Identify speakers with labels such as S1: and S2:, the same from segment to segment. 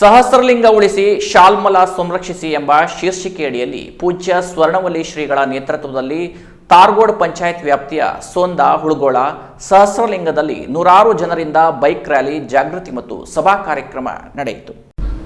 S1: ಸಹಸ್ರಲಿಂಗ ಉಳಿಸಿ ಶಾಲ್ಮಲ ಸಂರಕ್ಷಿಸಿ ಎಂಬ ಶೀರ್ಷಿಕೆಯಡಿಯಲ್ಲಿ ಪೂಜ್ಯ ಸ್ವರ್ಣವಲಿ ಶ್ರೀಗಳ ನೇತೃತ್ವದಲ್ಲಿ ತಾರ್ಗೋಡ್ ಪಂಚಾಯತ್ ವ್ಯಾಪ್ತಿಯ ಸೋಂದ, ಹುಳುಗೋಳ, ಸಹಸ್ರಲಿಂಗದಲ್ಲಿ ನೂರಾರು ಜನರಿಂದ ಬೈಕ್ ರ್ಯಾಲಿ, ಜಾಗೃತಿ ಮತ್ತು ಸಭಾ ಕಾರ್ಯಕ್ರಮ ನಡೆಯಿತು.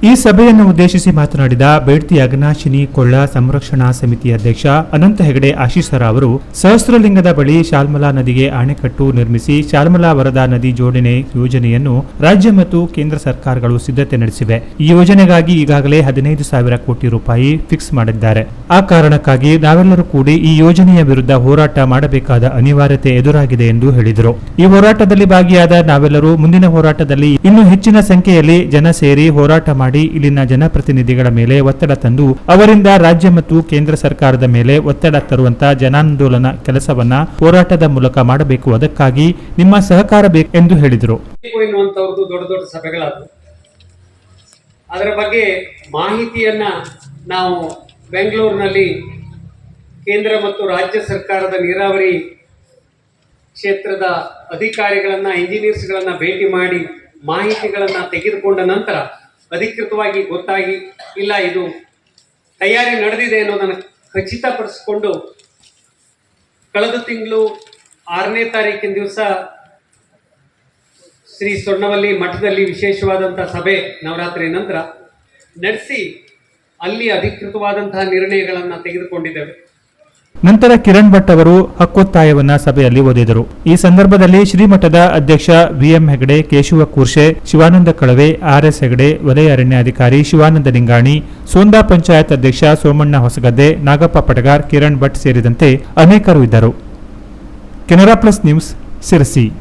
S2: ಈ ಸಭೆಯನ್ನು ಉದ್ದೇಶಿಸಿ ಮಾತನಾಡಿದ ಬೇಡ್ತಿ ಅಗ್ನಾಶಿನಿ ಕೊಳ್ಳ ಸಂರಕ್ಷಣಾ ಸಮಿತಿ ಅಧ್ಯಕ್ಷ ಅನಂತ ಹೆಗಡೆ ಆಶೀಸರ ಅವರು, ಸಹಸ್ರಲಿಂಗದ ಬಳಿ ಶಾಲ್ಮಲಾ ನದಿಗೆ ಅಣೆಕಟ್ಟು ನಿರ್ಮಿಸಿ ಶಾಲ್ಮಲಾ ವರದಾ ನದಿ ಜೋಡಣೆ ಯೋಜನೆಯನ್ನು ರಾಜ್ಯ ಮತ್ತು ಕೇಂದ್ರ ಸರ್ಕಾರಗಳು ಸಿದ್ಧತೆ ನಡೆಸಿವೆ. ಈ ಯೋಜನೆಗಾಗಿ ಈಗಾಗಲೇ ಹದಿನೈದು ಸಾವಿರ ಕೋಟಿ ರೂಪಾಯಿ ಫಿಕ್ಸ್ ಮಾಡಿದ್ದಾರೆ. ಆ ಕಾರಣಕ್ಕಾಗಿ ನಾವೆಲ್ಲರೂ ಕೂಡಿ ಈ ಯೋಜನೆಯ ವಿರುದ್ಧ ಹೋರಾಟ ಮಾಡಬೇಕಾದ ಅನಿವಾರ್ಯತೆ ಎದುರಾಗಿದೆ ಎಂದು ಹೇಳಿದರು. ಈ ಹೋರಾಟದಲ್ಲಿ ಭಾಗಿಯಾದ ನಾವೆಲ್ಲರೂ ಮುಂದಿನ ಹೋರಾಟದಲ್ಲಿ ಇನ್ನೂ ಹೆಚ್ಚಿನ ಸಂಖ್ಯೆಯಲ್ಲಿ ಜನ ಸೇರಿ ಹೋರಾಟ ಮಾಡಿ ಇಲ್ಲಿನ ಜನಪ್ರತಿನಿಧಿಗಳ ಮೇಲೆ ಒತ್ತಡ ತಂದು ಅವರಿಂದ ರಾಜ್ಯ ಮತ್ತು ಕೇಂದ್ರ ಸರ್ಕಾರದ ಮೇಲೆ ಒತ್ತಡ ತರುವಂತ ಜನಾಂದೋಲನ ಕೆಲಸವನ್ನ ಹೋರಾಟದ ಮೂಲಕ ಮಾಡಬೇಕು. ಅದಕ್ಕಾಗಿ ನಿಮ್ಮ ಸಹಕಾರ ಬೇಕು ಎಂದು ಹೇಳಿದರು.
S3: ದೊಡ್ಡ ದೊಡ್ಡ ಸಭೆಗಳಾದವು. ಅದರ ಬಗ್ಗೆ ಮಾಹಿತಿಯನ್ನ ನಾವು ಬೆಂಗಳೂರಿನಲ್ಲಿ ಕೇಂದ್ರ ಮತ್ತು ರಾಜ್ಯ ಸರ್ಕಾರದ ನೀರಾವರಿ ಕ್ಷೇತ್ರದ ಅಧಿಕಾರಿಗಳನ್ನ ಇಂಜಿನಿಯರ್ಸ್ಗಳನ್ನ ಭೇಟಿ ಮಾಡಿ ಮಾಹಿತಿಗಳನ್ನ ತೆಗೆದುಕೊಂಡ ನಂತರ ಅಧಿಕೃತವಾಗಿ ಗೊತ್ತಾಗಿ, ಇಲ್ಲ ಇದು ತಯಾರಿ ನಡೆದಿದೆ ಅನ್ನೋದನ್ನು ಖಚಿತಪಡಿಸಿಕೊಂಡು ಕಳೆದ ತಿಂಗಳು ಆರನೇ ತಾರೀಕಿನ ದಿವಸ ಶ್ರೀ ಸ್ವರ್ಣವಲ್ಲಿ ಮಠದಲ್ಲಿ ವಿಶೇಷವಾದಂಥ ಸಭೆ ನವರಾತ್ರಿ ನಂತರ ನಡೆಸಿ ಅಲ್ಲಿ ಅಧಿಕೃತವಾದಂತಹ ನಿರ್ಣಯಗಳನ್ನು ತೆಗೆದುಕೊಂಡಿದ್ದೇವೆ.
S2: ನಂತರ ಕಿರಣ್ ಭಟ್ ಅವರು ಹಕ್ಕೊತ್ತಾಯವನ್ನ ಸಭೆಯಲ್ಲಿ ಓದಿದರು. ಈ ಸಂದರ್ಭದಲ್ಲಿ ಶ್ರೀಮಠದ ಅಧ್ಯಕ್ಷ ವಿಎಂ ಹೆಗಡೆ, ಕೇಶವ ಕೂರ್ಶೆ ಶಿವಾನಂದ ಕಳವೆ ಆರ್ಎಸ್ ಹೆಗಡೆ, ವಲಯ ಅರಣ್ಯಾಧಿಕಾರಿ ಶಿವಾನಂದ ಲಿಂಗಾಣಿ ಸೋಂದಾ ಪಂಚಾಯತ್ ಅಧ್ಯಕ್ಷ ಸೋಮಣ್ಣ ಹೊಸಗದ್ದೆ, ನಾಗಪ್ಪ ಪಟಗಾರ್, ಕಿರಣ್ ಭಟ್ ಸೇರಿದಂತೆ ಅನೇಕರು ಇದ್ದರು. Canara plus news, Sirsi.